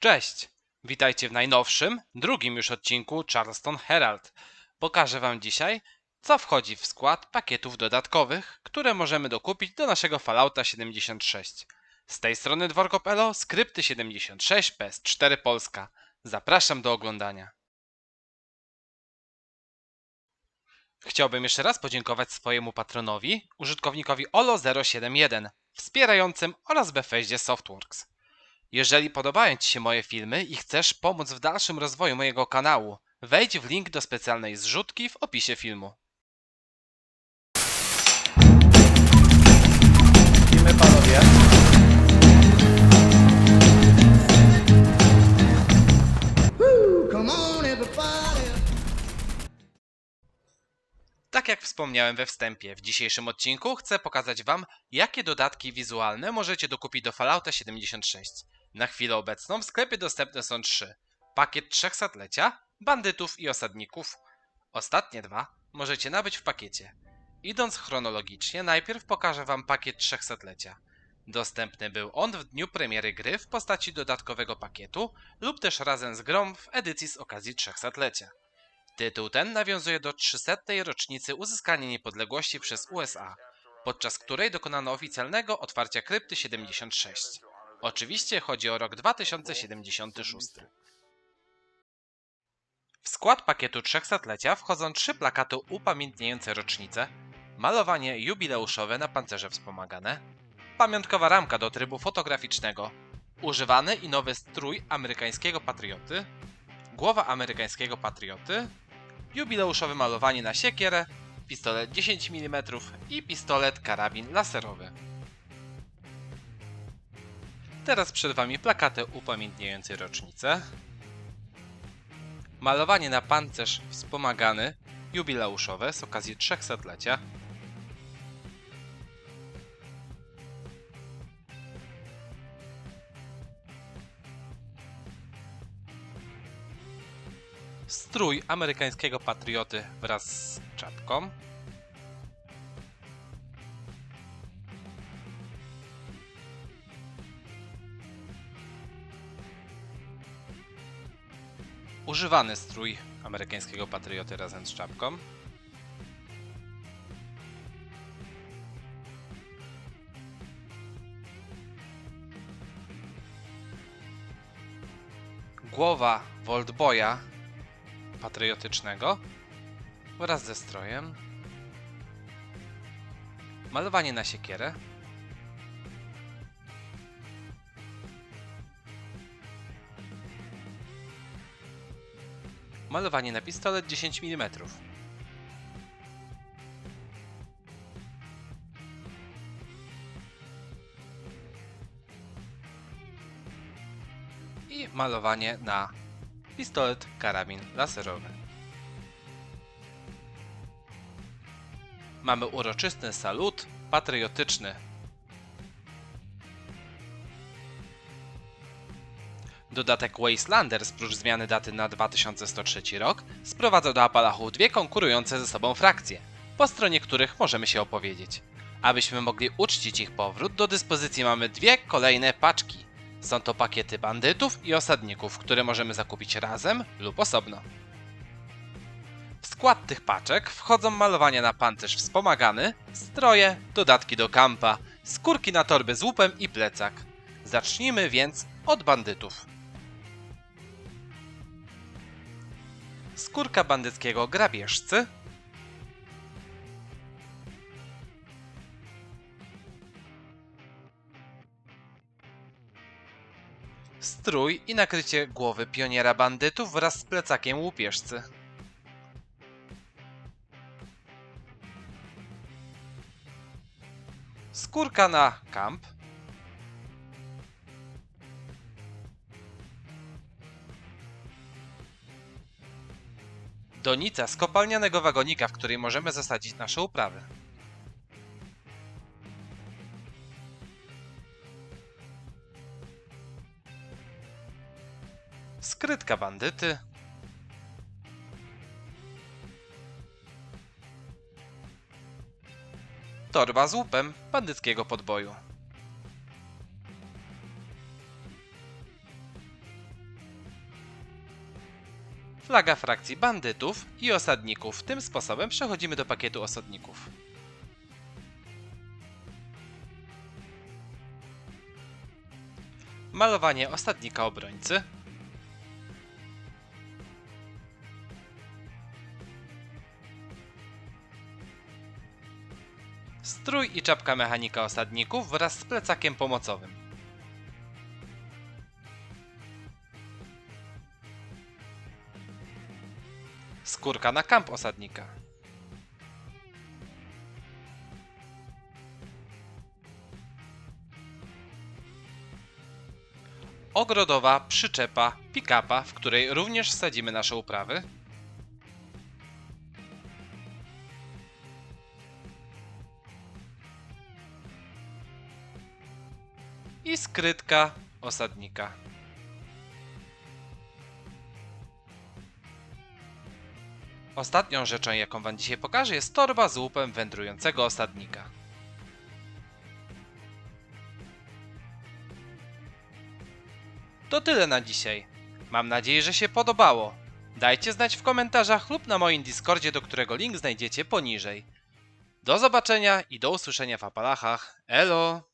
Cześć! Witajcie w najnowszym, drugim już odcinku Charleston Herald. Pokażę Wam dzisiaj, co wchodzi w skład pakietów dodatkowych, które możemy dokupić do naszego Fallouta 76. Z tej strony Dworkop.elo, skrypty 76 PS4 Polska. Zapraszam do oglądania. Chciałbym jeszcze raz podziękować swojemu patronowi, użytkownikowi Olo071, wspierającym oraz Bethesdzie Softworks. Jeżeli podobają Ci się moje filmy i chcesz pomóc w dalszym rozwoju mojego kanału, wejdź w link do specjalnej zrzutki w opisie filmu. Widzimy panowie. Come on, everybody. Jak wspomniałem we wstępie, w dzisiejszym odcinku chcę pokazać Wam, jakie dodatki wizualne możecie dokupić do Fallouta 76. Na chwilę obecną w sklepie dostępne są trzy. Pakiet 300-lecia, bandytów i osadników. Ostatnie dwa możecie nabyć w pakiecie. Idąc chronologicznie, najpierw pokażę Wam pakiet 300-lecia. Dostępny był on w dniu premiery gry w postaci dodatkowego pakietu lub też razem z grą w edycji z okazji 300-lecia. Tytuł ten nawiązuje do 300. rocznicy uzyskania niepodległości przez USA, podczas której dokonano oficjalnego otwarcia krypty 76. Oczywiście chodzi o rok 2076. W skład pakietu 300-lecia wchodzą trzy plakaty upamiętniające rocznicę, malowanie jubileuszowe na pancerze wspomagane, pamiątkowa ramka do trybu fotograficznego, używany i nowy strój amerykańskiego patrioty, głowa amerykańskiego patrioty, jubileuszowe malowanie na siekierę, pistolet 10 mm i pistolet karabin laserowy. Teraz przed Wami plakaty upamiętniające rocznicę, malowanie na pancerz wspomagany jubileuszowe z okazji 300-lecia, strój amerykańskiego patrioty wraz z czapką, używany strój amerykańskiego patrioty razem z czapką, głowa Voltboya patriotycznego wraz ze strojem, malowanie na siekierę, malowanie na pistolet 10 mm. I malowanie na pistolet karabin laserowy. Mamy uroczysty salut patriotyczny. Dodatek Wastelanders, prócz zmiany daty na 2103 rok, sprowadza do Apalachów dwie konkurujące ze sobą frakcje, po stronie których możemy się opowiedzieć. Abyśmy mogli uczcić ich powrót, do dyspozycji mamy dwie kolejne paczki. Są to pakiety bandytów i osadników, które możemy zakupić razem lub osobno. W skład tych paczek wchodzą malowania na pancerz wspomagany, stroje, dodatki do kampa, skórki na torby z łupem i plecak. Zacznijmy więc od bandytów. Skórka bandyckiego grabieżcy, strój i nakrycie głowy pioniera bandytów wraz z plecakiem łupieżcy. Skórka na kamp. Donica z kopalnianego wagonika, w której możemy zasadzić nasze uprawy. Skrytka bandyty. Torba z łupem bandyckiego podboju. flaga frakcji bandytów i osadników. Tym sposobem przechodzimy do pakietu osadników. Malowanie osadnika obrońcy. Strój i czapka mechanika osadników wraz z plecakiem pomocowym. Skórka na kamp osadnika. Ogrodowa przyczepa pick-upa, w której również wsadzimy nasze uprawy. I skrytka osadnika. Ostatnią rzeczą, jaką wam dzisiaj pokażę, jest torba z łupem wędrującego osadnika. To tyle na dzisiaj. Mam nadzieję, że się podobało. Dajcie znać w komentarzach lub na moim Discordzie, do którego link znajdziecie poniżej. Do zobaczenia i do usłyszenia w Apalachach. Elo!